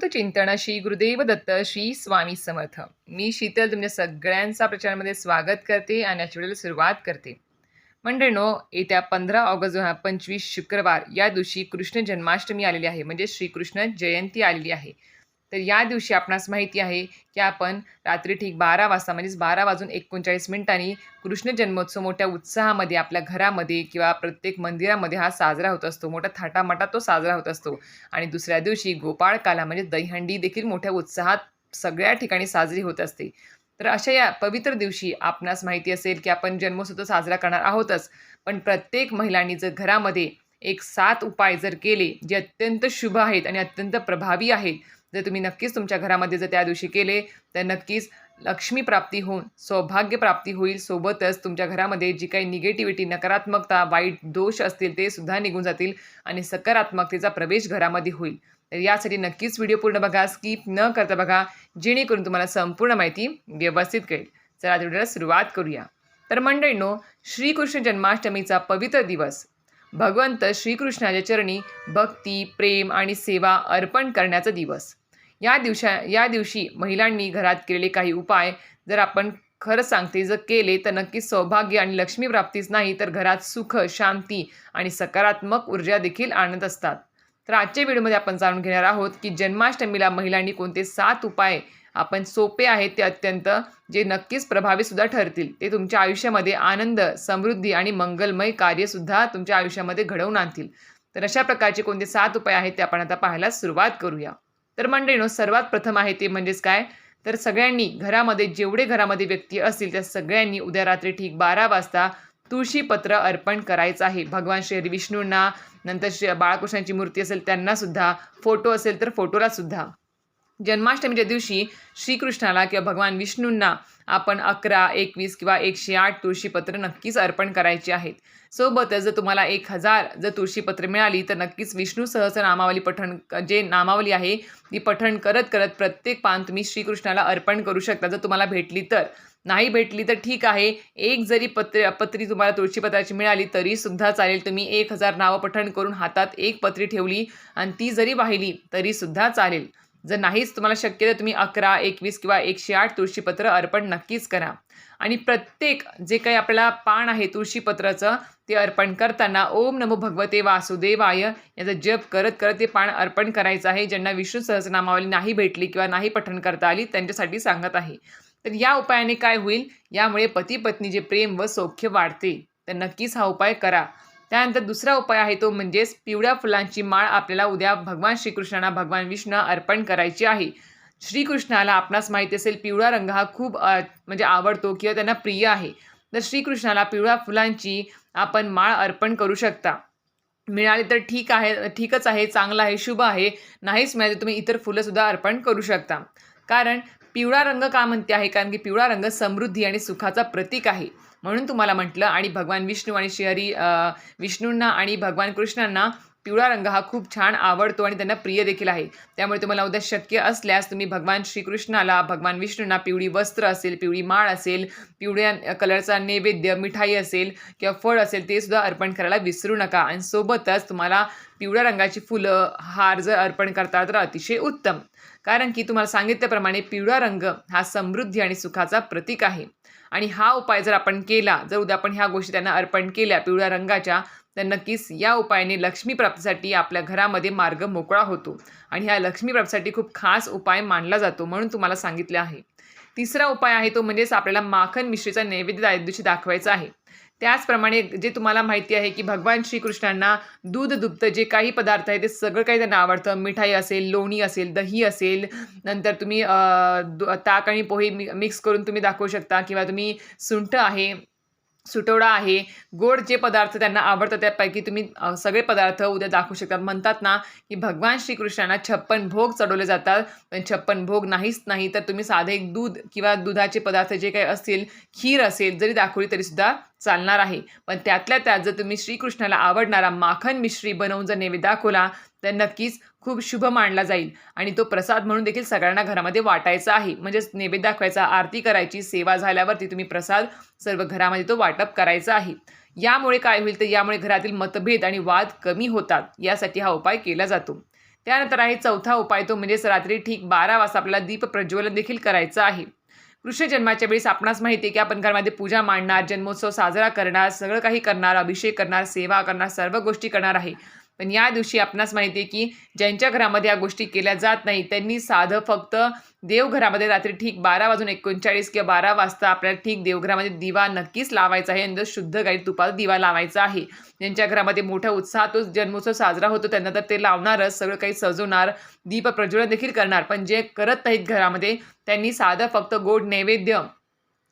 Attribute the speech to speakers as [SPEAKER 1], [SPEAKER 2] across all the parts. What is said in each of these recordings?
[SPEAKER 1] अवधूत चिंतनाशी गुरुदेव दत्त श्री स्वामी समर्थ. मी शीतल तुमच्या सगळ्यांचा प्रचारामध्ये स्वागत करते आणि याच्या वेळेला सुरुवात करते. मंडळीनो येत्या पंधरा ऑगस्ट दोन हजार पंचवीस शुक्रवार या दिवशी कृष्ण जन्माष्टमी आलेली आहे. म्हणजे श्रीकृष्ण जयंती आलेली आहे. तर या दिवशी आपणास माहिती आहे की आपण रात्री ठीक बारा वाजता म्हणजेच बारा वाजून एकोणचाळीस मिनिटांनी कृष्ण जन्मोत्सव मोठ्या उत्साहामध्ये आपल्या घरामध्ये किंवा प्रत्येक मंदिरामध्ये हा साजरा होत असतो. मोठा थाटामाटात तो साजरा होत असतो. आणि दुसऱ्या दिवशी गोपाळकाला म्हणजे दहीहंडी देखील मोठ्या उत्साहात सगळ्या ठिकाणी साजरी होत असते. तर अशा या पवित्र दिवशी आपणास माहिती असेल की आपण जन्मोत्सव साजरा करणार आहोतच. पण प्रत्येक महिलांनी जर घरामध्ये एक सात उपाय जर केले जे अत्यंत शुभ आहेत आणि अत्यंत प्रभावी आहेत जर तुम्ही नक्कीच तुमच्या घरामध्ये जर त्या दिवशी केले तर नक्कीच लक्ष्मी प्राप्ती होऊन सौभाग्य प्राप्ती होईल. सोबतच तुमच्या घरामध्ये जी काही निगेटिव्हिटी नकारात्मकता वाईट दोष असतील ते सुद्धा निघून जातील आणि सकारात्मकतेचा प्रवेश घरामध्ये होईल. तर यासाठी नक्कीच व्हिडिओ पूर्ण बघा स्किप न करता बघा जेणेकरून तुम्हाला संपूर्ण माहिती व्यवस्थित कळेल. चला व्हिडिओला सुरुवात करूया. तर मंडळींनो श्रीकृष्ण जन्माष्टमीचा पवित्र दिवस. भगवंत श्रीकृष्णाच्या चरणी भक्ती प्रेम आणि सेवा अर्पण करण्याचा दिवस. या दिवशा या दिवशी महिलांनी घरात केलेले काही उपाय जर आपण खरं सांगते जर केले तर नक्कीच सौभाग्य आणि लक्ष्मी प्राप्तीच नाही तर घरात सुख शांती आणि सकारात्मक ऊर्जा देखील आणत असतात. तर आजच्या व्हिडिओमध्ये आपण जाणून घेणार आहोत की जन्माष्टमीला महिलांनी कोणते सात उपाय आपण सोपे आहेत ते अत्यंत जे नक्कीच प्रभावीसुद्धा ठरतील. ते तुमच्या आयुष्यामध्ये आनंद समृद्धी आणि मंगलमय कार्यसुद्धा तुमच्या आयुष्यामध्ये घडवून आणतील. तर अशा प्रकारचे कोणते सात उपाय आहेत ते आपण आता पाहायला सुरुवात करूया. तर मंडळीनो सर्वात प्रथम आहे ते म्हणजेच काय? तर सगळ्यांनी घरामध्ये जेवढे घरामध्ये व्यक्ती असतील त्या सगळ्यांनी उद्या रात्री ठीक बारा वाजता तुळशीपत्र अर्पण करायचं आहे. भगवान श्री विष्णूंना नंतर श्री बाळकृष्णाची मूर्ती असेल त्यांनासुद्धा फोटो असेल तर फोटोला सुद्धा. जन्माष्टमीच्या दिवशी श्रीकृष्णाला किंवा भगवान विष्णूंना आपण अकरा एकवीस किंवा एकशे आठ तुळशीपत्र नक्कीच अर्पण करायची आहेत. सोबतच जर तुम्हाला एक हजार जर तुळशीपत्र मिळाली तर नक्कीच विष्णू नामावली पठण जे नामावली आहे ती पठण करत करत प्रत्येक पान तुम्ही श्रीकृष्णाला अर्पण करू शकता. जर तुम्हाला भेटली तर. नाही भेटली तर ठीक आहे. एक जरी पत्र पत्री तुम्हाला तुळशीपत्राची मिळाली तरी सुद्धा चालेल. तुम्ही एक हजार नावं पठण करून हातात एक पत्री ठेवली आणि ती जरी वाहिली तरी सुद्धा चालेल. जर नाहीच तुम्हाला शक्य तर तुम्ही अकरा एकवीस किंवा एकशे आठ तुळशीपत्र अर्पण नक्कीच करा. आणि प्रत्येक जे काही आपल्याला पान आहे तुळशीपत्राचं ते अर्पण करताना ओम नमो भगवते वासुदेवाय याचा जप करत करत ते पान अर्पण करायचं आहे. ज्यांना विष्णू सहस्रनामावली नाही भेटली किंवा नाही पठण करता आली त्यांच्यासाठी सांगत आहे. तर या उपायाने काय होईल? यामुळे पती पत्नी जे प्रेम व सौख्य वाढते. तर नक्कीच हा उपाय करा. त्यानंतर दुसरा उपाय आहे तो म्हणजेच पिवळ्या फुलांची माळ आपल्याला उद्या भगवान श्रीकृष्णांना भगवान विष्णू अर्पण करायची आहे. श्रीकृष्णाला आपणास माहिती असेल पिवळा रंग हा खूप म्हणजे आवडतो किंवा त्यांना प्रिय आहे. तर श्रीकृष्णाला पिवळ्या फुलांची आपण माळ अर्पण करू शकता. मिळाली तर ठीक आहे ठीकच आहे चांगलं आहे शुभ आहे. नाहीच मिळाले तुम्ही इतर फुलंसुद्धा अर्पण करू शकता. कारण पिवळा रंग का म्हणते आहे? कारण की पिवळा रंग समृद्धी आणि सुखाचा प्रतीक आहे. म्हणून तुम्हाला म्हटलं आणि भगवान विष्णू आणि श्रीहरी विष्णूंना आणि भगवान कृष्णांना पिवळा रंग हा खूप छान आवडतो आणि त्यांना प्रिय देखील आहे. त्यामुळे तुम्हाला उद्या शक्य असल्यास तुम्ही भगवान श्रीकृष्णाला भगवान विष्णूंना पिवळी वस्त्र असेल पिवळी माळ असेल पिवळ्या कलरचा नैवेद्य मिठाई असेल किंवा फळ असेल ते सुद्धा अर्पण करायला विसरू नका. आणि सोबतच तुम्हाला पिवळ्या रंगाची फुलं हार जर अर्पण करता तर अतिशय उत्तम. कारण की तुम्हाला सांगितल्याप्रमाणे पिवळा रंग हा समृद्धी आणि सुखाचा प्रतीक आहे. आणि हा उपाय जर आपण केला जर उद्या आपण ह्या गोष्टी त्यांना अर्पण केल्या पिवळ्या रंगाच्या तर नक्कीच या उपायाने लक्ष्मी प्राप्तीसाठी आपल्या घरामध्ये मार्ग मोकळा होतो. आणि ह्या लक्ष्मी प्राप्तीसाठी खूप खास उपाय मानला जातो म्हणून तुम्हाला सांगितले आहे. तिसरा उपाय आहे तो म्हणजेच आपल्याला माखन मिश्रीचा नैवेद्य दिवशी दाखवायचा आहे. त्याचप्रमाणे जे तुम्हाला माहिती आहे की भगवान श्रीकृष्णांना दूध दुभतं जे काही पदार्थ आहे ते सगळं काही त्यांना आवडतं. मिठाई असेल लोणी असेल दही असेल नंतर तुम्ही ताक आणि पोहे मिक्स करून तुम्ही दाखवू शकता किंवा तुम्ही सुंठ आहे सुटवडा आहे गोड जे पदार्थ त्यांना आवडतात त्यापैकी तुम्ही सगळे पदार्थ उद्या दाखवू शकता. म्हणतात ना की भगवान श्रीकृष्णांना छप्पन भोग चढवले जातात. पण छप्पन भोग नाहीच नाही तर तुम्ही साधे दूध किंवा दुधाचे पदार्थ जे काही असतील खीर असेल जरी दाखवली तरीसुद्धा चालणार आहे. पण त्यातल्या त्यात जर तुम्ही श्रीकृष्णाला आवडणारा माखन मिश्री बनवून जर नैवेद्य दाखवला तर नक्कीच खूप शुभ मानला जाईल. आणि तो प्रसाद म्हणून देखील सगळ्यांना घरामध्ये वाटायचा आहे. म्हणजेच नैवेद्य दाखवायचा आरती करायची सेवा झाल्यावरती तुम्ही प्रसाद सर्व घरामध्ये तो वाटप करायचा आहे. यामुळे काय होईल तर यामुळे घरातील मतभेद आणि वाद कमी होतात. यासाठी हा उपाय केला जातो. त्यानंतर आहे चौथा उपाय तो म्हणजेच रात्री ठीक बारा वाजता आपल्याला दीप प्रज्वलन देखील करायचं आहे. कृष्ण जन्माच्या वेळेस आपणास माहिती आहे की आपण घरामध्ये पूजा मांडणार जन्मोत्सव साजरा करणार सगळं काही करणार अभिषेक करणार सेवा करणार सर्व गोष्टी करणार आहे. पण या दिवशी आपणास माहिती आहे की ज्यांच्या घरामध्ये या गोष्टी केल्या जात नाही त्यांनी साधं फक्त देवघरामध्ये रात्री ठीक बारा वाजून एकोणचाळीस किंवा बारा वाजता आपल्याला ठीक देवघरामध्ये दिवा नक्कीच लावायचा आहे. आणि शुद्ध गाई तुपाचा दिवा लावायचा आहे. ज्यांच्या घरामध्ये मोठ्या उत्साहातच तो जन्मोत्सव साजरा होतो त्यांना तर ते लावणारच सगळं काही सजवणार दीप प्रज्वलन देखील करणार. पण जे करत नाहीत घरामध्ये त्यांनी साधं फक्त गोड नैवेद्य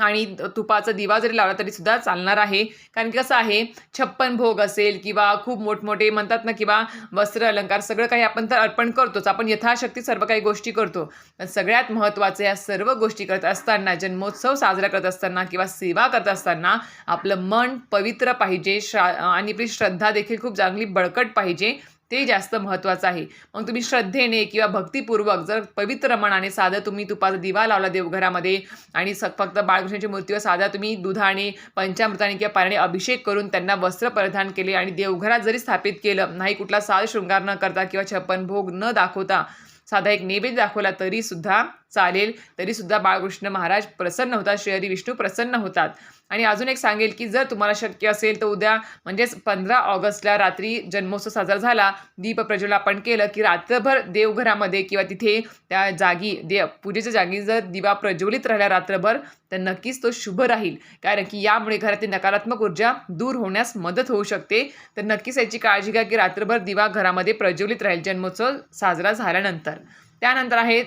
[SPEAKER 1] आणि तुपाचा दिवा जरी लावला तरी सुद्धा चालणार आहे. कारण की कसं आहे छप्पन भोग असेल किंवा खूप मोठमोठे म्हणतात ना किंवा वस्त्र अलंकार सगळं काही आपण तर अर्पण करतोच. आपण यथाशक्ती सर्व काही गोष्टी करतो. पण सगळ्यात महत्त्वाचं या सर्व गोष्टी करत असताना जन्मोत्सव साजरा करत असताना किंवा सेवा करत असताना आपलं मन पवित्र पाहिजे. श्रा आणि आपली श्रद्धा देखील खूप चांगली बळकट पाहिजे. ते जास्त महत्त्वाचं आहे. मग तुम्ही श्रद्धेने किंवा भक्तिपूर्वक जर पवित्र मनाने साधं तुम्ही तुपाचा दिवा लावला देवघरामध्ये आणि स फक्त बाळकृष्णाच्या मूर्तीवर साधा तुम्ही दुधाने पंचामृताने किंवा पाण्याने अभिषेक करून त्यांना वस्त्र परिधान केले आणि देवघरात जरी स्थापित केलं नाही कुठला साज शृंगार न करता किंवा छप्पन भोग न दाखवता साधा एक नैवेद्य दाखवला तरीसुद्धा चालेल. तरीसुद्धा बाळकृष्ण महाराज प्रसन्न होतात. श्रीहरी विष्णू प्रसन्न होतात. आणि अजून एक सांगेल की जर तुम्हाला शक्य असेल तर उद्या म्हणजेच पंधरा ऑगस्टला रात्री जन्मोत्सव साजरा झाला. दीप प्रज्वलन आपण केलं की रात्रभर देवघरामध्ये किंवा तिथे त्या जागी देव पूजेच्या जागी जर दिवा प्रज्वलित राहिला रात्रभर तर नक्कीच तो शुभ राहील. कारण की यामुळे घरातील नकारात्मक ऊर्जा दूर होण्यास मदत होऊ शकते. तर नक्कीच याची काळजी घ्या की रात्रभर दिवा घरामध्ये प्रज्वलित राहील जन्मोत्सव साजरा झाल्यानंतर. त्यानंतर आहे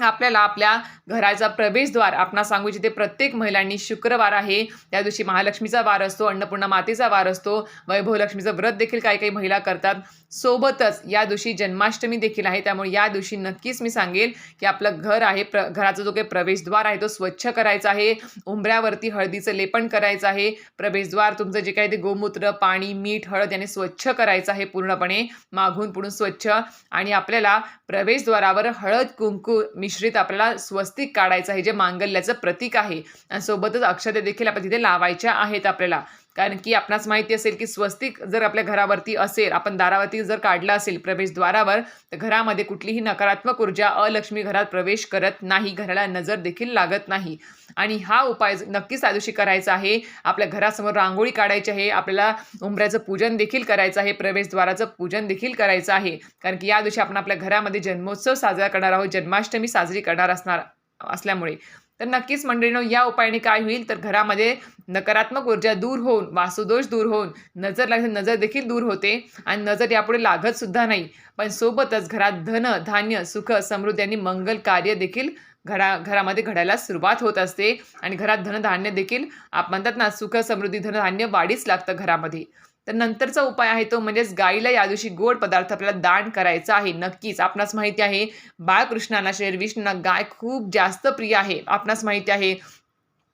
[SPEAKER 1] आपल्याला आपल्या घराचा प्रवेशद्वार आपण सांगू इच्छिते प्रत्येक महिलांनी शुक्रवार आहे. त्या दिवशी महालक्ष्मीचा वार असतो अन्नपूर्णा मातेचा वार असतो वैभवलक्ष्मीचं व्रत देखील काही काही महिला करतात. सोबतच या दिवशी जन्माष्टमी देखील आहे त्यामुळे या दिवशी नक्कीच मी सांगेल की आपलं घर आहे प्र घराचा जो काही प्रवेशद्वार आहे तो स्वच्छ करायचा आहे. उंबऱ्यावरती हळदीचं लेपन करायचं आहे. प्रवेशद्वार तुमचं जे काही ते गोमूत्र पाणी मीठ हळद याने स्वच्छ करायचं आहे पूर्णपणे. मागून पुढून स्वच्छ. आणि आपल्याला प्रवेशद्वारावर हळद कुंकू मिश्रित आपल्याला स्वस्तिक काढायचं आहे जे मांगल्याचं प्रतीक आहे. आणि सोबतच अक्षते देखील आपण तिथे लावायच्या आहेत आपल्याला. कारण की आपणास माहिती असेल की स्वस्तिक जर आपल्या घरावरती असेल आपण दारावरती जर काढलं असेल प्रवेशद्वारावर तर घरामध्ये कुठलीही नकारात्मक ऊर्जा अलक्ष्मी घरात प्रवेश करत नाही घराला नजर देखील लागत नाही. आणि हा उपाय नक्कीच त्या दिवशी करायचा आहे. आपल्या घरासमोर रांगोळी काढायची आहे आपल्याला उंबऱ्याचं पूजन देखील करायचं आहे प्रवेशद्वाराचं पूजन देखील करायचं आहे. कारण की या दिवशी आपण आपल्या घरामध्ये जन्मोत्सव साजरा करणार आहोत जन्माष्टमी साजरी करणार असणार असल्यामुळे. तर नक्कीच मंडळीनं या उपायाने काय होईल? तर घरामध्ये नकारात्मक ऊर्जा दूर होऊन वासुदोष दूर होऊन नजर लागते नजर देखील दूर होते आणि नजर यापुढे लागत सुद्धा नाही. पण सोबतच घरात धन धान्य सुख समृद्धी आणि मंगल कार्य देखील घरा घरामध्ये घडायला सुरुवात होत असते. आणि घरात धनधान्य देखील आप म्हणतात ना सुख समृद्धी धनधान्य वाढीच लागतं घरामध्ये. तर नंतरचा उपाय आहे तो म्हणजेच गाईला या दिवशी गोड पदार्थ आपल्याला दान करायचा आहे. नक्कीच आपणास माहिती आहे बाळकृष्णांना श्री विष्णूंना गाय खूप जास्त प्रिय आहे. आपणास माहिती आहे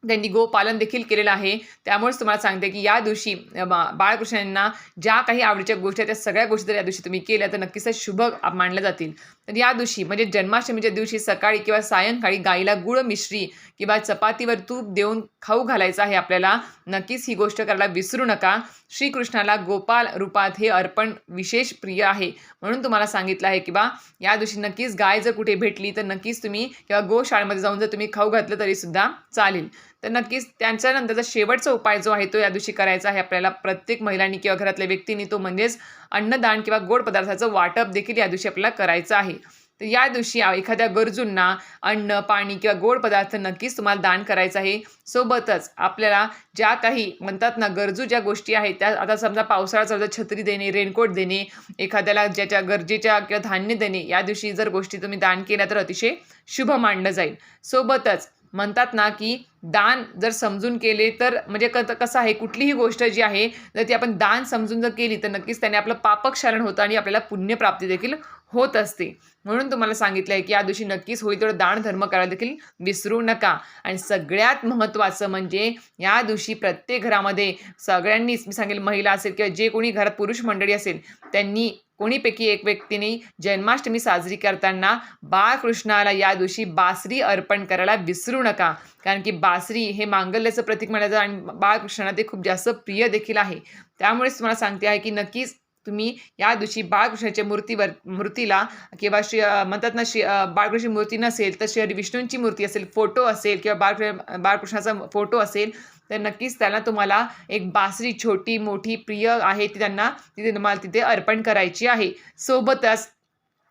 [SPEAKER 1] त्यांनी गोपालन देखील केलेलं आहे. त्यामुळेच तुम्हाला सांगते की या दिवशी बाळकृष्णांना ज्या काही आवडीच्या गोष्टी आहेत त्या सगळ्या गोष्टी जर या दिवशी तुम्ही केल्या तर नक्कीच शुभ मानल्या जातील. तर या दिवशी म्हणजे जन्माष्टमीच्या दिवशी सकाळी किंवा सायंकाळी गाईला गुळ मिश्री किंवा चपातीवर तूप देऊन खाऊ घालायचं आहे आपल्याला नक्कीच ही गोष्ट करायला विसरू नका. श्रीकृष्णाला गोपाल रूपात हे अर्पण विशेष प्रिय आहे म्हणून तुम्हाला सांगितलं आहे किंवा या दिवशी नक्कीच गाय जर कुठे भेटली तर नक्कीच तुम्ही किंवा गोशाळेमध्ये जाऊन जर तुम्ही खाऊ घातलं तरी सुद्धा चालेल. तर नक्कीच त्यांच्यानंतरचा शेवटचा उपाय जो आहे तो या दिवशी करायचा आहे. आपल्याला प्रत्येक महिलांनी किंवा घरातल्या व्यक्तींनी तो म्हणजेच अन्नदान किंवा गोड पदार्थाचं वाटप देखील या दिवशी आपल्याला करायचं आहे. तर या दिवशी एखाद्या गरजूंना अन्न पाणी किंवा गोड पदार्थ नक्कीच तुम्हाला दान करायचं आहे. सोबतच आपल्याला ज्या काही म्हणतात ना गरजू ज्या गोष्टी आहेत त्या आता समजा पावसाळा समजा छत्री देणे रेनकोट देणे एखाद्याला ज्याच्या गरजेच्या किंवा धान्य देणे या दिवशी जर गोष्टी तुम्ही दान केल्या तर अतिशय शुभ मानलं जाईल. सोबतच म्हणतात ना की दान जर समजून केले तर म्हणजे क कसं आहे कुठलीही गोष्ट जी आहे जर ती आपण दान समजून जर केली तर नक्कीच त्याने आपलं पापक्षालन होतं आणि आपल्याला पुण्यप्राप्ती देखील होत असते. म्हणून तुम्हाला सांगितलं आहे की या दिवशी नक्कीच होईल तेवढं दान धर्म करायला देखील विसरू नका. आणि सगळ्यात महत्त्वाचं म्हणजे या दिवशी प्रत्येक घरामध्ये सगळ्यांनीच मी सांगेल महिला असेल किंवा जे कोणी घरात पुरुष मंडळी असेल त्यांनी कोणीपैकी एक व्यक्तीने जन्माष्टमी साजरी करताना बाळकृष्णाला या दिवशी बासरी अर्पण करायला विसरू नका. कारण की बासरी हे मांगल्याचं प्रतीक म्हणायचं आणि बाळकृष्णाला ते खूप जास्त प्रिय देखील आहे. त्यामुळेच तुम्हाला सांगते आहे की नक्कीच तुम्ही या दिवशी बाळकृष्णाच्या मूर्तीवर मूर्तीला किंवा श्री म्हणतात ना श्री बाळकृष्ण मूर्ती नसेल तर श्री विष्णूंची मूर्ती असेल फोटो असेल किंवा बाळकृष्ण बाळकृष्णाचा फोटो असेल तर नक्कीच त्यांना तुम्हाला एक बासरी छोटी मोठी प्रिय आहे ती त्यांना तिथे तुम्हाला तिथे अर्पण करायची आहे. सोबतच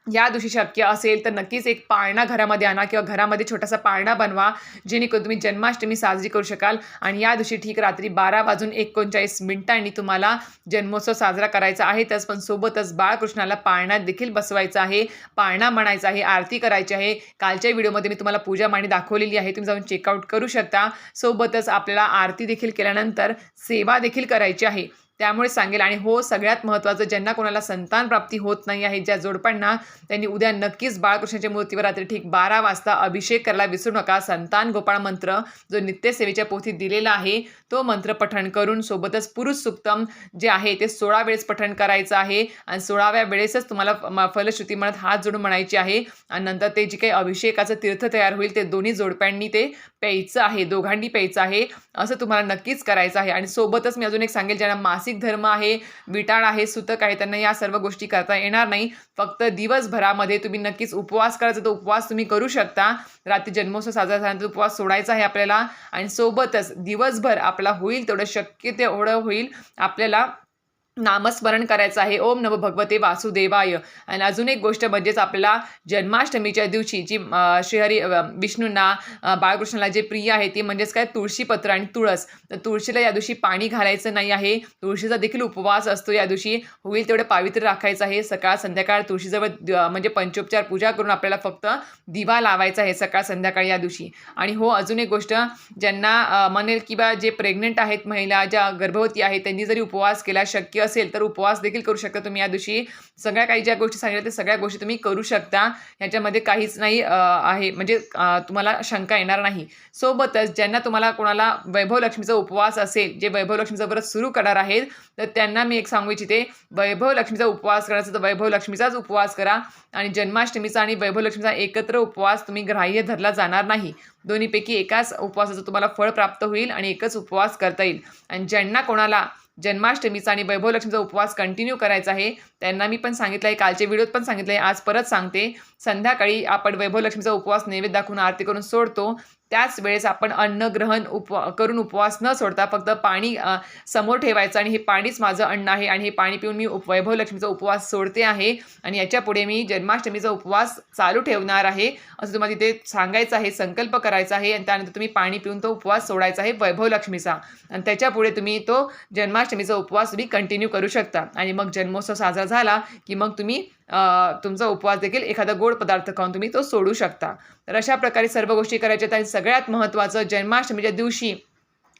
[SPEAKER 1] या दिवशी शक्य असेल तर नक्कीच एक पाळणा घरामध्ये आणा किंवा घरामध्ये छोटासा पाळणा बनवा जेणेकरून तुम्ही जन्माष्टमी साजरी करू शकाल. आणि या दिवशी ठीक रात्री बारा वाजून एकोणचाळीस मिनिटांनी तुम्हाला जन्मोत्सव साजरा करायचा आहे. त्याच पण सोबतच बाळकृष्णाला पाळण्यात देखील बसवायचं आहे. पाळणा म्हणायचा आहे आरती करायची आहे. कालच्या व्हिडिओमध्ये मी तुम्हाला पूजा मांडी दाखवलेली आहे. तुम्ही जाऊन चेकआउट करू शकता. सोबतच आपल्याला आरती देखील केल्यानंतर सेवा देखील करायची आहे. त्यामुळे सांगेल आणि हो सगळ्यात महत्त्वाचं ज्यांना कोणाला संतान प्राप्ती होत नाही आहे ज्या जोडप्यांना त्यांनी उद्या नक्कीच बाळकृष्णाच्या मूर्तीवर रात्री ठीक बारा वाजता अभिषेक करायला विसरू नका. संतान गोपाळ मंत्र जो नित्यसेवेच्या पोथीत दिलेला आहे तो मंत्र पठण करून सोबतच पुरुष सुक्तम जे आहे ते सोळा वेळेस पठण करायचं आहे आणि सोळाव्या वेळेसच तुम्हाला फलश्रुती म्हणत हात जोडून म्हणायची आहे आणि नंतर ते जे काही अभिषेकाचं तीर्थ तयार होईल ते दोन्ही जोडप्यांनी ते प्यायचं आहे दोघांनी प्यायचं आहे असं तुम्हाला नक्कीच करायचं आहे. आणि सोबतच मी अजून एक सांगेल ज्यांना मासिक धर्म आहे विटाळ आहे सुतक आहे त्यांना या सर्व गोष्टी करता येणार नाही. फक्त दिवसभरामध्ये तुम्ही नक्कीच उपवास करायचा तो उपवास तुम्ही करू शकता. रात्री जन्मोत्सव साजरा झाल्यानंतर उपवास सोडायचा आहे आपल्याला. आणि सोबतच दिवसभर आपला होईल तेवढं शक्य तेवढं होईल. आपल्याला नामस्मरण करायचं आहे. ओम नम भगवते वासुदेवाय. आणि अजून एक गोष्ट म्हणजेच आपल्याला जन्माष्टमीच्या दिवशी जी श्रीहरी विष्णूंना बाळकृष्णाला जे प्रिय आहे ते म्हणजेच काय? तुळशीपत्र आणि तुळस. तर तुळशीला या दिवशी पाणी घालायचं नाही आहे. तुळशीचा देखील उपवास असतो या दिवशी. होईल तेवढं पावित्र्य राखायचं आहे. सकाळ संध्याकाळ तुळशीजवळ द- म्हणजे पंचोपचार पूजा करून आपल्याला फक्त दिवा लावायचा आहे सकाळ संध्याकाळ या दिवशी. आणि हो अजून एक गोष्ट ज्यांना अं, म्हणेल किंवा जे प्रेग्नंट आहेत महिला ज्या गर्भवती आहेत त्यांनी जरी उपवास केला शक्य असेल तर उपवास देखील करू शकता तुम्ही या दिवशी. सगळ्या काही ज्या गोष्टी सांगितल्या त्या सगळ्या गोष्टी तुम्ही करू शकता. ह्याच्यामध्ये काहीच नाही आहे. म्हणजे तुम्हाला शंका येणार नाही. सोबतच ज्यांना तुम्हाला कोणाला वैभव लक्ष्मीचा उपवास असेल जे वैभव लक्ष्मीचा व्रत सुरू करणार आहेत तर त्यांना मी एक सांगू इच्छिते. वैभव लक्ष्मीचा उपवास करायचा तर वैभव लक्ष्मीचाच उपवास करा. आणि जन्माष्टमीचा आणि वैभव लक्ष्मीचा एकत्र उपवास तुम्ही ग्राह्य धरला जाणार नाही. दोन्हीपैकी एकाच उपवासाचं तुम्हाला फळ प्राप्त होईल आणि एकच उपवास करता येईल. आणि ज्यांना कोणाला जन्माष्टमीचा आणि वैभव लक्ष्मीचा उपवास कंटिन्यू करायचा आहे. त्यांना मी पण सांगितलं आहे कालच्या व्हिडिओत पण सांगितलं आहे आज परत सांगते. संध्याकाळी आपण वैभव लक्ष्मीचा उपवास नैवेद्य दाखवून आरती करून सोडतो. त्याच वेळेस आपण अन्न ग्रहण उप करून उपवास न सोडता फक्त पाणी समोर ठेवायचं आणि हे पाणीच माझं अन्न आहे आणि हे पाणी पिऊन मी उप वैभव लक्ष्मीचा उपवास सोडते आहे. आणि याच्यापुढे मी जन्माष्टमीचा उपवास चालू ठेवणार आहे. असं तुम्हाला तिथे सांगायचं आहे संकल्प करायचा आहे आणि त्यानंतर तुम्ही पाणी पिऊन तो उपवास सोडायचा आहे वैभव लक्ष्मीचा आणि त्याच्यापुढे तुम्ही तो जन्माष्टमीचा उपवास तुम्ही कंटिन्यू करू शकता. आणि मग जन्मोत्सव साजरा झाला की मग तुम्ही तुमचा उपवास देखील एखादा गोड पदार्थ खाऊन तुम्ही तो सोडू शकता. तर अशा प्रकारे सर्व गोष्टी करायच्या आहेत आणि सगळ्यात महत्त्वाचं जन्माष्टमीच्या दिवशी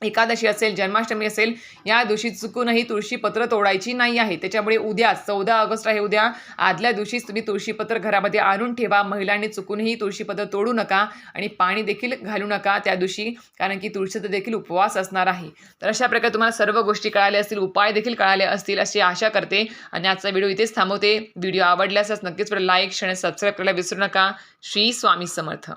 [SPEAKER 1] एकादशी असेल जन्माष्टमी असेल या दिवशी चुकूनही तुळशीपत्र तोडायची नाही आहे. त्याच्यामुळे उद्या चौदा ऑगस्ट आहे उद्या आदल्या दिवशीच तुम्ही तुळशीपत्र घरामध्ये आणून ठेवा. महिलांनी चुकूनही तुळशीपत्र तोडू नका आणि पाणी देखील घालू नका त्या दिवशी कारण की तुळशीचा देखील उपवास असणार आहे. तर अशा प्रकारे तुम्हाला सर्व गोष्टी कळाल्या असतील उपाय देखील कळाले असतील अशी आशा करते. आणि आजचा व्हिडिओ इथेच थांबवते. व्हिडिओ आवडल्यासच नक्कीच लाईक शेअर सबस्क्राईब करायला विसरू नका. श्री स्वामी समर्थ.